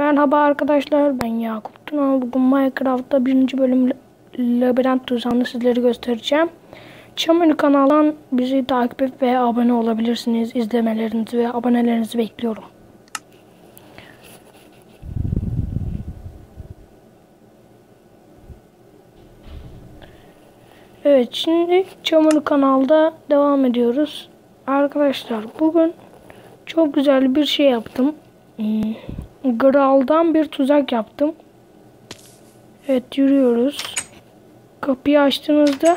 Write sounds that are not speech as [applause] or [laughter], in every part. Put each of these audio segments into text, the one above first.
Merhaba arkadaşlar ben Yakup Tuna. Bugün Minecraft'ta birinci bölüm labirent tuzağını sizlere göstereceğim. Çamur kanalından bizi takip ve abone olabilirsiniz. İzlemelerinizi ve abonelerinizi bekliyorum. Evet şimdi Çamur kanalda devam ediyoruz. Arkadaşlar bugün çok güzel bir şey yaptım. Hmm, Gral'dan bir tuzak yaptım. Evet yürüyoruz. Kapıyı açtığınızda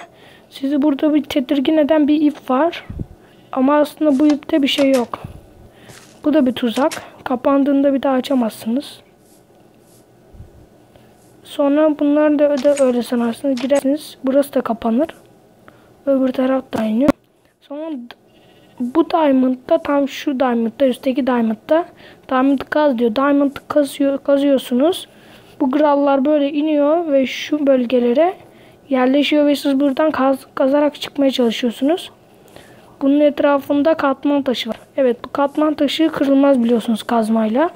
sizi burada bir tedirgin eden bir ip var. Ama aslında bu ipte bir şey yok. Bu da bir tuzak. Kapandığında bir daha açamazsınız. Sonra bunlar da, da öyle sanarsınız. Girersiniz. Burası da kapanır. Öbür taraf da aynı. Sonra bu diamond'da tam şu diamond'da üstteki diamond'da diamond kaz diyor. Diamond kazıyor, kazıyorsunuz. Bu grallar böyle iniyor ve şu bölgelere yerleşiyor ve siz buradan kaz, kazarak çıkmaya çalışıyorsunuz. Bunun etrafında katman taşı var. Evet bu katman taşı kırılmaz biliyorsunuz kazmayla.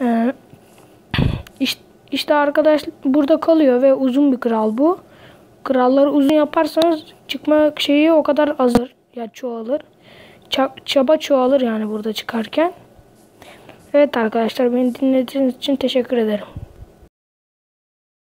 Ee, [clears throat] işte, işte arkadaş burada kalıyor ve uzun bir kral bu. Kralları uzun yaparsanız çıkma şeyi o kadar azır. Ya çoğalır. Çaba çoğalır yani burada çıkarken. Evet arkadaşlar beni dinlediğiniz için teşekkür ederim.